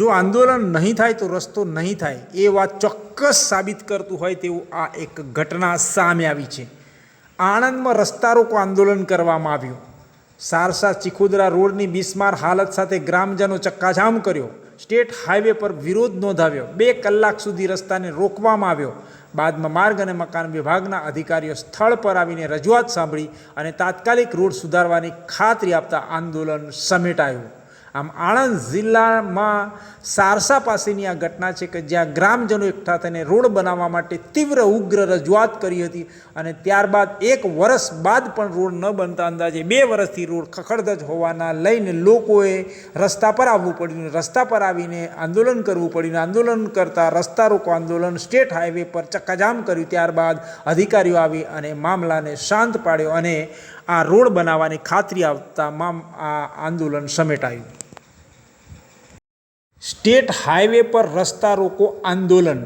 જો આંદોલન નહીં થાય તો રસ્તો નહીં થાય. એ વાત ચોક્કસ સાબિત કરતું હોય તેવું આ એક ઘટના સામે આવી છે. આણંદમાં રસ્તા રોકો આંદોલન કરવામાં આવ્યું. સારસા ચિખોદરા રોડની બિસ્માર હાલત સાથે ગ્રામજનો ચક્કાજામ કર્યો. સ્ટેટ હાઈવે પર વિરોધ નોંધાવ્યો. બે કલાક સુધી રસ્તાને રોકવામાં આવ્યો. બાદમાં માર્ગ અને મકાન વિભાગના અધિકારીઓ સ્થળ પર આવીને રજૂઆત સાંભળી અને તાત્કાલિક રોડ સુધારવાની ખાતરી આપતા આંદોલન સમેટાયું. આમ આણંદ જિલ્લામાં સારસા પાસેની આ ઘટના છે કે જ્યાં ગ્રામજનો એકઠા થઈને રોડ બનાવવા માટે તીવ્ર ઉગ્ર રજૂઆત કરી હતી અને ત્યારબાદ એક વર્ષ બાદ પણ રોડ ન બનતા અંદાજે બે વર્ષથી રોડ ખખડધજ હોવાના લઈને લોકોએ રસ્તા પર આવવું પડ્યું રસ્તા પર આવીને આંદોલન કરવું પડ્યું આંદોલન કરતાં રસ્તા રોકો આંદોલન, સ્ટેટ હાઈવે પર ચક્કાજામ કર્યું. ત્યારબાદ અધિકારીઓ આવી અને મામલાને શાંત પાડ્યો અને આ રોડ બનાવવાની ખાતરી આવતા મામ આ આંદોલન સમેટાયું. સ્ટેટ હાઈવે પર રસ્તા રોકો આંદોલન.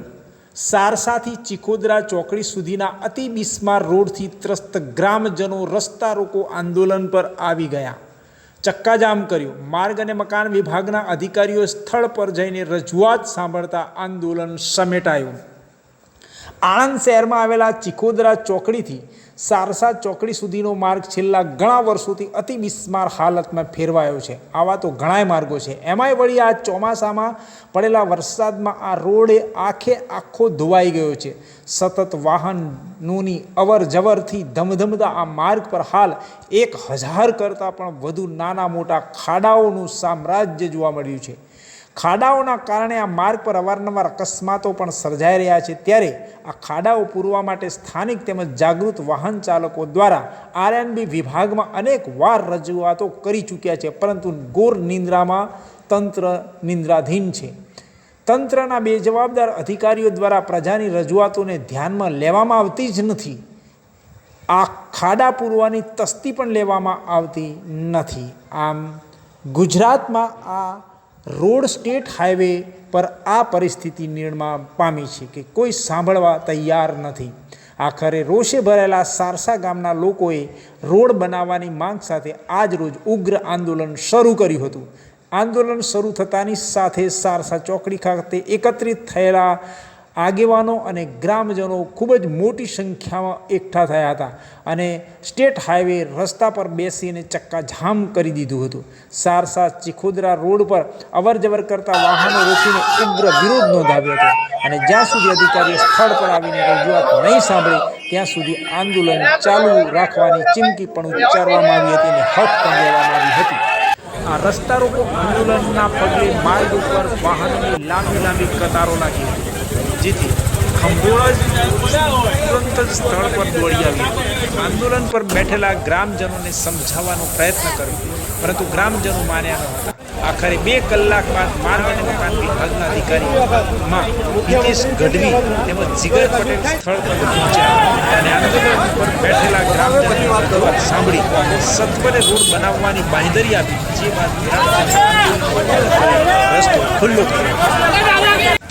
સારસાથી ચિખોદરા ચોકડી સુધીના અતિ બિસ્માર રોડથી ત્રસ્ત ગ્રામજનો રસ્તા રોકો આંદોલન પર આવી ગયા. ચક્કાજામ કર્યો. માર્ગ અને મકાન વિભાગના અધિકારીઓ સ્થળ પર જઈને રજૂઆત સાંભળતા આંદોલન સમેટાયું. આણંદ શહેરમાં આવેલા ચિખોદરા ચોકડીથી સારસા ચોકડી સુધીનો માર્ગ છેલ્લા ઘણા વર્ષોથી અતિ બિસ્માર હાલતમાં ફેરવાયો છે. આવા તો ઘણાય માર્ગો છે. એમાંય વળી આ ચોમાસામાં પડેલા વરસાદમાં આ રોડે આખે આખો ધોવાઈ ગયો છે. સતત વાહનોની અવર જવરથી ધમધમતા આ માર્ગ પર હાલ એક હજાર કરતાં પણ વધુ નાના મોટા ખાડાઓનું સામ્રાજ્ય જોવા મળ્યું છે. ખાડાઓના કારણે આ માર્ગ પર અવારનવાર અકસ્માતો પણ સર્જાઈ રહ્યા છે. ત્યારે આ ખાડાઓ પૂરવા માટે સ્થાનિક તેમજ જાગૃત વાહન ચાલકો દ્વારા આરએનબી વિભાગમાં અનેક વાર રજૂઆતો કરી ચૂક્યા છે. પરંતુ ગોર નિંદ્રામાં તંત્ર નિંદ્રાધીન છે. તંત્રના બે જવાબદાર અધિકારીઓ દ્વારા પ્રજાની રજૂઆતોને ધ્યાનમાં લેવામાં આવતી જ નથી. આ ખાડા પૂરવાની તસ્તી પણ લેવામાં આવતી નથી. આમ ગુજરાતમાં આ રોડ સ્ટેટ હાઈવે પર આ પરિસ્થિતિ નિર્માણ પામી છે કે કોઈ સાંભળવા તૈયાર નથી. આખરે રોષે ભરેલા સારસા ગામના લોકોએ રોડ બનાવવાની માંગ સાથે આજ રોજ ઉગ્ર આંદોલન શરૂ કર્યું હતું. આંદોલન શરૂ થતાની સાથે સારસા ચોકડી ખાતે એકત્રિત થયેલા આગેવાનો અને ગ્રામજનો ખૂબ જ મોટી સંખ્યામાં એકઠા થયા હતા અને સ્ટેટ હાઈવે રસ્તા પર બેસીને ચક્કાજામ કરી દીધું હતું. સારસા ચિખોદરા રોડ પર અવર જવર કરતા વાહનો રોકીને ઉગ્ર વિરોધ નોંધાવ્યો હતો અને જ્યાં સુધી અધિકારીઓ સ્થળ પર આવીને રજૂઆત નહીં સાંભળી, ત્યાં સુધી આંદોલન ચાલુ રાખવાની ચીમકી પણ ઉચ્ચારવામાં આવી હતી અને હક પણ લેવામાં આવી હતી. આ રસ્તા રોકો આંદોલનના પગલે માર્ગ ઉપર વાહનોની લાંબી લાંબી કતારો લાગી હતી. જેથી ખંભોળા તુરંત જ સ્થળ પર દોડી આવી. આંદોલન પર બેઠેલા ગ્રામજનોને સમજાવવાનો પ્રયત્ન કર્યો, પરંતુ ગ્રામજનો માન્યા ન હતા. આખરે બે કલાક બાદ માર્ગ અને મકાન વિભાગના અધિકારીઓમાં હિતેશ ગઢવી તેમજ જીગર પટેલ સ્થળ પર પહોંચ્યા. અને આંદોલન પર બેઠેલા ગ્રામજનોની રજૂઆત સાંભળી. સત્વરે રોડ બનાવવાની બાંધરી આપી. જે બાદ રસ્તો ખુલ્લો કર્યો.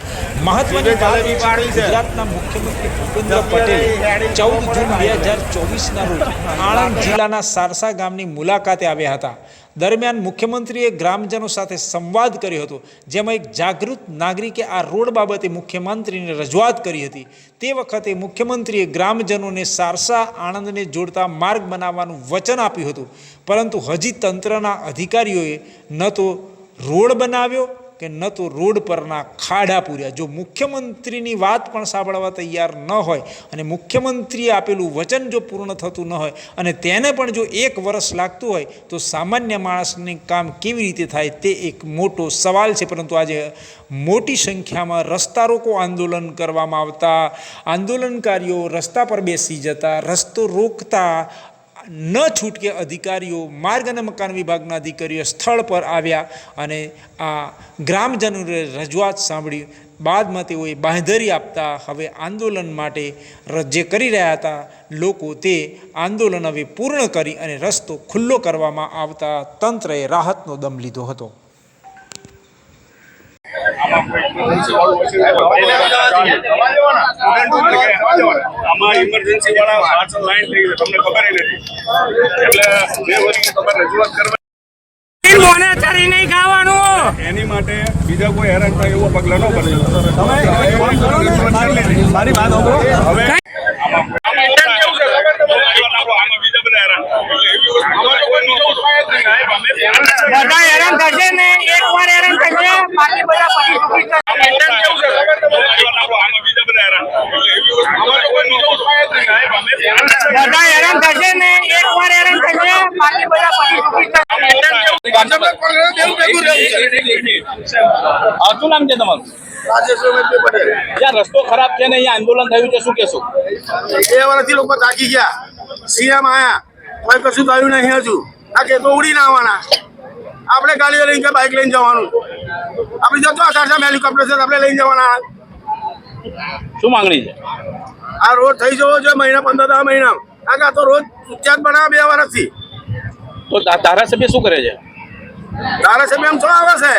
મહત્વની વાત ગુજરાતના મુખ્યમંત્રી ભૂપેન્દ્ર પટેલ ચૌદ જૂન બે હજાર ચોવીસના રોજ આણંદ જિલ્લાના સારસા ગામની મુલાકાતે આવ્યા હતા. દરમિયાન મુખ્યમંત્રીએ ગ્રામજનો સાથે સંવાદ કર્યો હતો જેમાં એક જાગૃત નાગરિકે આ રોડ બાબતે મુખ્યમંત્રીને રજૂઆત કરી હતી. તે વખતે મુખ્યમંત્રીએ ગ્રામજનોને સારસા આણંદને જોડતા માર્ગ બનાવવાનું વચન આપ્યું હતું. પરંતુ હજી તંત્રના અધિકારીઓએ ન તો રોડ બનાવ્યો કે ન તો રોડ પરના ખાડા પૂર્યા. જો મુખ્યમંત્રીની વાત પણ સાંભળવા તૈયાર ન હોય અને મુખ્યમંત્રીએ આપેલું વચન જો પૂર્ણ થતું ન હોય અને તેને પણ જો એક વર્ષ લાગતું હોય, તો સામાન્ય માણસને કામ કેવી રીતે થાય તે એક મોટો સવાલ છે. પરંતુ આજે મોટી સંખ્યામાં રસ્તા રોકો આંદોલન કરવામાં આવતા, આંદોલનકારીઓ રસ્તા પર બેસી જતા, રસ્તો રોકતા ન છૂટકે અધિકારીઓ માર્ગ અને મકાન વિભાગના અધિકારીઓ સ્થળ પર આવ્યા અને આ ગ્રામજનોને રજૂઆત સાંભળી. બાદમાં તેઓએ બાંધરી આપતા હવે આંદોલન માટે જે કરી રહ્યા હતા. લોકો તે આંદોલન હવે પૂર્ણ કરી અને રસ્તો ખુલ્લો કરવામાં આવતા તંત્રએ રાહતનો દમ લીધો હતો. આમાં ઇમરજન્સી વાળા પાછળ લાઈન થઈ ગઈ તમને ખબર નથી. એટલે બે વર્ષની ખબર રજૂઆત કરવા નહીં ખાવાનું. એની માટે બીજા કોઈ હેરાન થાય એવો પગલા ન ભરે. મારી વાત હવે. બધા હેરાન થશે ને એક વાર હેરાન થશે. બાકી બધા બધા હેરાન થશે. ને એક વાર હેરાન થશે. બાકી બધા શું નામ છે તમારું? જ્યાં રસ્તો ખરાબ છે ને અહીંયા આંદોલન થયું છે શું કેશું બે વર્ષથી લોકો થાકી ગયા. સીએમ આયા. કોઈ કશું થયું નહીં હજુ. આ કે તો ઉડીને આવવાના. આપણે ગાડીઓ લઈને કે બાઇક લઈને જવાનું. આપણે જતો આસામ હેલિકોપ્ટર છે આપણે લઈ જવાના. શું માંગણી છે? આ રોડ થઈ જવો જોઈએ મહિના પંદર દસ મહિના. કારણ તો રોજ ઉચ્ચાર બનાવે બે વર્ષથી તો ધારાસભ્ય શું કરે છે? ધારાસભ્ય એમ તો આવે છે?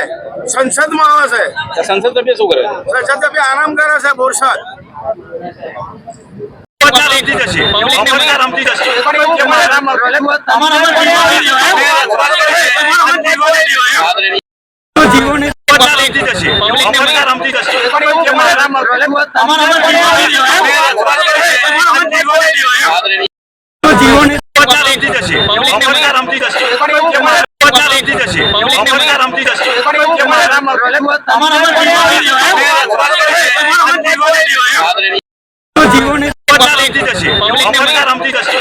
સંસદમાં આવે છે. સંસદ સભ્ય શું કરે છે? સંસદ સભ્ય આરામ કરે છે બોરસદ. મતદાર રમતી જશે મતદાર રમતી જશે જીવોને રમતી રમતી જશે રમતી જશે અમરતા રમતી જશે જીવોને રમતી જશે અમરતા રમતી જશે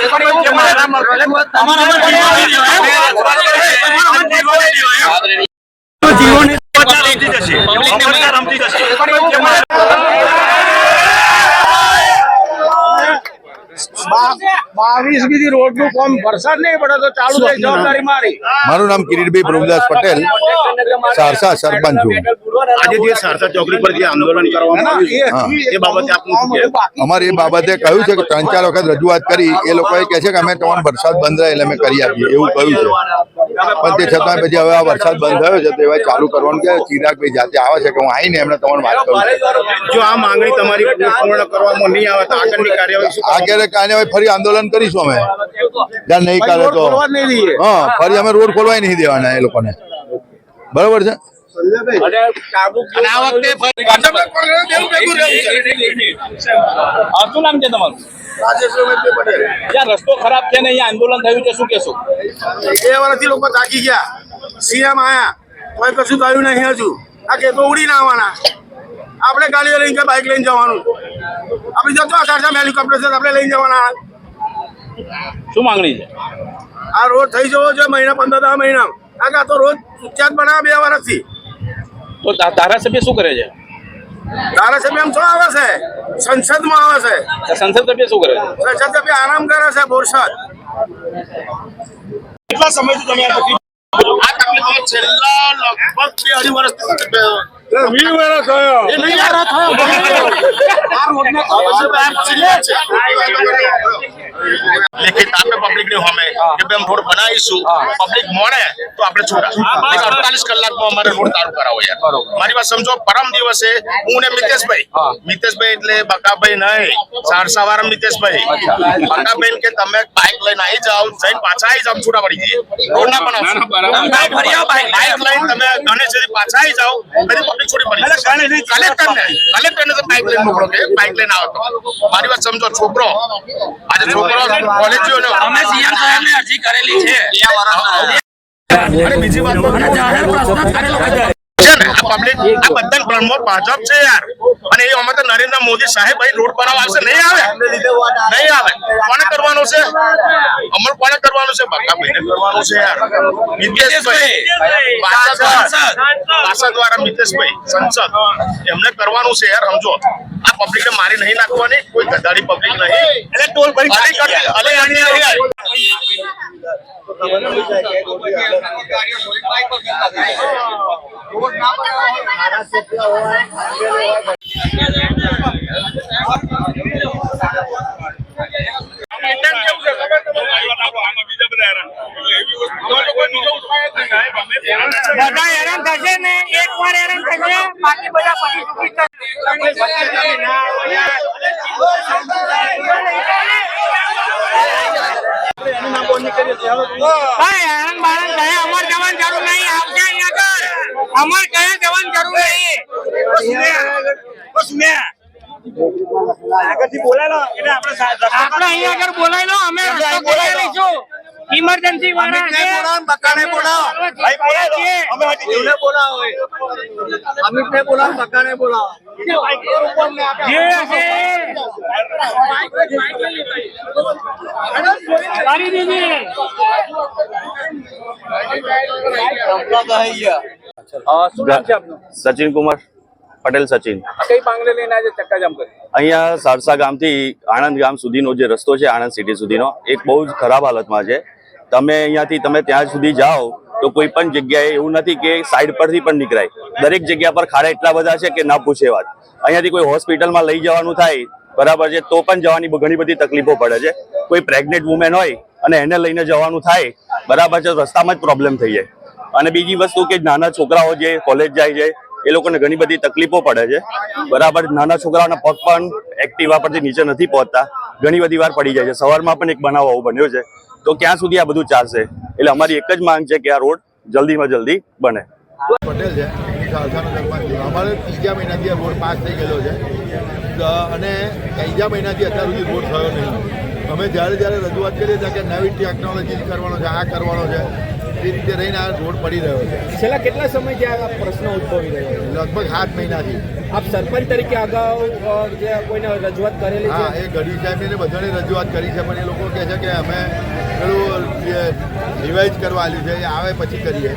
બાવીસ બીજી રોડનું કામ વરસાદ નહીં પડે તો ચાલુ થાય જવાબદારી મારી. મારું નામ કિરીટભાઈ પ્રભુદાસ પટેલ. સારસા સરપંચ છું. આજે જે સારસા ચોકડી પર જે આંદોલન કરવામાં આવ્યું એ બાબતે આપનું અમારે એ બાબતે કહ્યું છે કે ત્રણ ચાર વખત રજૂઆત કરી. એ લોકોએ કહે છે કે અમે તમારો વરસાદ બંધ રહે એટલે અમે કરી આપીએ. એવું કહ્યું છે. પણ તે છતાં પછી હવે આ વરસાદ બંધ થયો છે તો ચાલુ કરવાનું કે ચિરાગભાઈ જાતે આવે છે કે હું આવીને એમને તમારે વાત કરું જો આ માંગણી તમારી પૂર્ણ કરવામાં નહીં આવે તો આગળની કાર્યવાહી શું આ ક્યારે કાલે હવે ફરી આંદોલન કરીશું અમે. જ્યાં નહીં કરે તો હા ફરી અમે રોડ ખોલવાય નહીં દેવાના એ લોકોને. બરોબર છે? શું નામ છે તમારું? રાજેશભાઈ પટેલ. જ્યાં રસ્તો ખરાબ છે ને અહીંયા આંદોલન થયું છે શું કહેશો? બે વર્ષથી લોકો થાકી ગયા. સીએમ આયા. કોઈ કશું થયું નહીં હજુ. આ કે તો ઉડીને આવવાના. આપણે ગાડીઓ લઈને કે બાઇક લઈને જવાનું. આપણે જતો આસામ હેલિકોપ્ટર છે આપણે લઈને જવાના. શું માંગણી છે? આ રોડ થઈ જવો છે મહિના પંદર દસ મહિના. આ કાં આ તો રોજ ઉચ્ચાર બનાવે બે વર્ષથી. તો ધારાસભ્ય શું કરે છે? ધારાસભ્ય શું આવે છે? સંસદમાં આવે છે. સંસદ સભ્ય શું કરે છે? સંસદ સભ્ય આરામ કરે છે બોરસદ. કેટલા સમયથી તમે આ તકલીફ છેલ્લા લગભગ બે અઢી વર્ષથી લેખિત આપે પબ્લિકની સામે કે ભાઈ રોડ બનાવીશું પબ્લિક મોડે તો આપણે છોડા અડતાલીસ કલાકમાં અમારે રોડ ચાલુ કરાવો યાર મારી વાત સમજો પરમ દિવસે હું ને મિતેશભાઈ મિતેશભાઈ એટલે બકાભાઈ નહીં સારસા વાળા મિતેશભાઈ બકાભાઈ કે તમે બાઇક લઈને આવી જાઓ જઈને પાછા આવી જાઓ છૂટા પડી જઈએ રોડ ના બનાવશો બાઇક લઈને તમે ગણેશ પાછા આવી જાઓ પબ્લિક છોડી પડી જશે કલેક્ટર ને કલેક્ટર ને. તો બાઇક લઈને મોકલો કે બાઇક લઈને આવો તો મારી વાત સમજો છોકરો આજે છોકરો કોલેજ અમે સીએમ અરજી કરેલી છે. અને બીજી વાત તો છે ને? આ પબ્લિક આ બધા બ્રહ્મો ભાજપ છે યાર. અને એ અમે તો નરેન્દ્ર મોદી સાહેબ ભાઈ રોડ પર આવશે નહીં આવે? નહીં આવે. કોને કરવાનું છે? અમલ કોને કરવાનું છે? કરવાનું છે યાર. મિતેશભાઈ. પાસદ દ્વારા મિતેશભાઈ. સંસદ. એમને કરવાનું છે યાર સમજો. આ પબ્લિક મારી નહીં નાખવાની કોઈ ગધાડી પબ્લિક નહીં. એટલે ટોલ ભરી અલે બધા હેરાન થશે ને એક વાર હેરાન થશે બાકી બધા પછી હેરાન બારાન કયા જવાનું નહીં. અમારે કયા જવાની જરૂર નહીં આપણે અહીંયા આગળ બોલાવી લો અમે બોલાવી લઈશું. ઇમરજન્સી વાળા છે. બકાને બોલાવો. ભાઈ બોલાવો અમે હટી બોલાવો બકાને જે કરી દીધી. સચિન કુમાર પટેલ સચિન. અહીંયા સારસા ગામથી આણંદ ગામ સુધીનો જે રસ્તો છે આણંદ સિટી સુધીનો એક બહુ જ ખરાબ હાલતમાં છે. તમે અહીંયાથી તમે ત્યાં સુધી જાઓ તો કોઈ પણ જગ્યાએ એવું નથી કે સાઈડ પરથી પણ નીકળાય. દરેક જગ્યા પર ખાડા એટલા બધા છે કે ના પૂછે વાત. અહીંયાથી કોઈ હોસ્પિટલમાં લઈ જવાનું થાય બરાબર છે તો પણ જવાની ઘણી બધી તકલીફો પડે છે. કોઈ પ્રેગ્નેન્ટ વુમેન હોય અને એને લઈને જવાનું થાય બરાબર છે રસ્તામાં જ પ્રોબ્લેમ થઈ જાય. અને બીજી વસ્તુ કે નાના છોકરાઓ જે કોલેજ જાય છે, એ લોકોને ઘણી બધી તકલીફો પડે છે. બરાબર, નાના છોકરાઓના પગ પણ એક્ટિવા પરથી નીચે નથી પહોંચતા. ઘણી બધી વાર પડી જાય છે. સવારમાં પણ એક બનાવ આવો બન્યો છે. તો ક્યાં સુધી આ બધું ચાલશે? એટલે અમારી એક જ માંગ છે કે આ રોડ જલ્દીમાં જલ્દી બને. પટેલ છે. અમારે ત્રીજા મહિનાથી આ રોડ પાસ થઈ ગયેલો છે. અને ત્રીજા મહિનાથી અત્યાર સુધી રોડ થયો નહીં. અમે જ્યારે જ્યારે રજૂઆત કરીએ ત્યારે કે નવી ટેકનોલોજી કરવાનો છે, આ કરવાનો છે. એ રીતે રહીને આ રોડ પડી રહ્યો છે. છેલ્લા કેટલા સમયથી આ પ્રશ્ન ઉદ્ભવી રહ્યો છે? લગભગ સાત મહિનાથી. આપ સરપંચ તરીકે અગાઉ જે કોઈને રજૂઆત કરેલી હા એ ગઢવી સાહેબને બધાને રજૂઆત કરી છે પણ એ લોકો કહે છે કે અમે પેલું રિવાઇઝ કરવા આવ્યું છે એ આવે પછી કરીએ.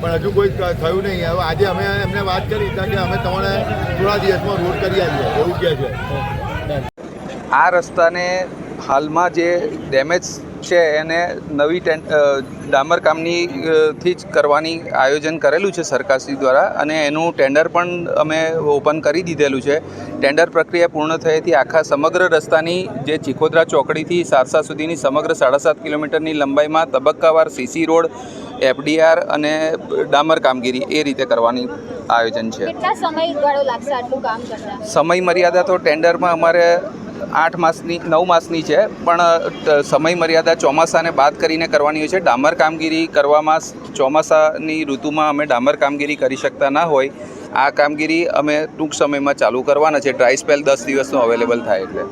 પણ હજુ કોઈ થયું નહીં. હવે આજે અમે એમને વાત કરી હતા કે અમે તમને થોડા દિવસમાં રોડ કરી આવીએ. એવું કહે છે. આ રસ્તાને હાલમાં જે ડેમેજ છે એને નવી ટેન ડામર કામની થી જ કરવાની આયોજન કરેલું છે સરકારશ્રી દ્વારા અને એનું ટેન્ડર પણ અમે ઓપન કરી દીધેલું છે. ટેન્ડર પ્રક્રિયા પૂર્ણ થયેથી આખા સમગ્ર રસ્તાની જે ચિખોદરા ચોકડીથી સારસા સુધીની સમગ્ર સાડા સાત કિલોમીટરની લંબાઈમાં તબક્કાવાર સીસી રોડ એફડીઆર અને ડામર કામગીરી એ રીતે કરવાની આયોજન છે. સમય મર્યાદા તો ટેન્ડરમાં અમારે આઠ માસની, નવ માસની છે. પણ સમય મર્યાદા ચોમાસાને બાદ કરીને કરવાની હોય છે. ડામર કામગીરી કરવામાં ચોમાસાની ઋતુમાં અમે ડામર કામગીરી કરી શકતા ના હોય. આ કામગીરી અમે ટૂંક સમયમાં ચાલુ કરવાના છે. ડ્રાય સ્પેલ દસ દિવસનો અવેલેબલ થાય એટલે.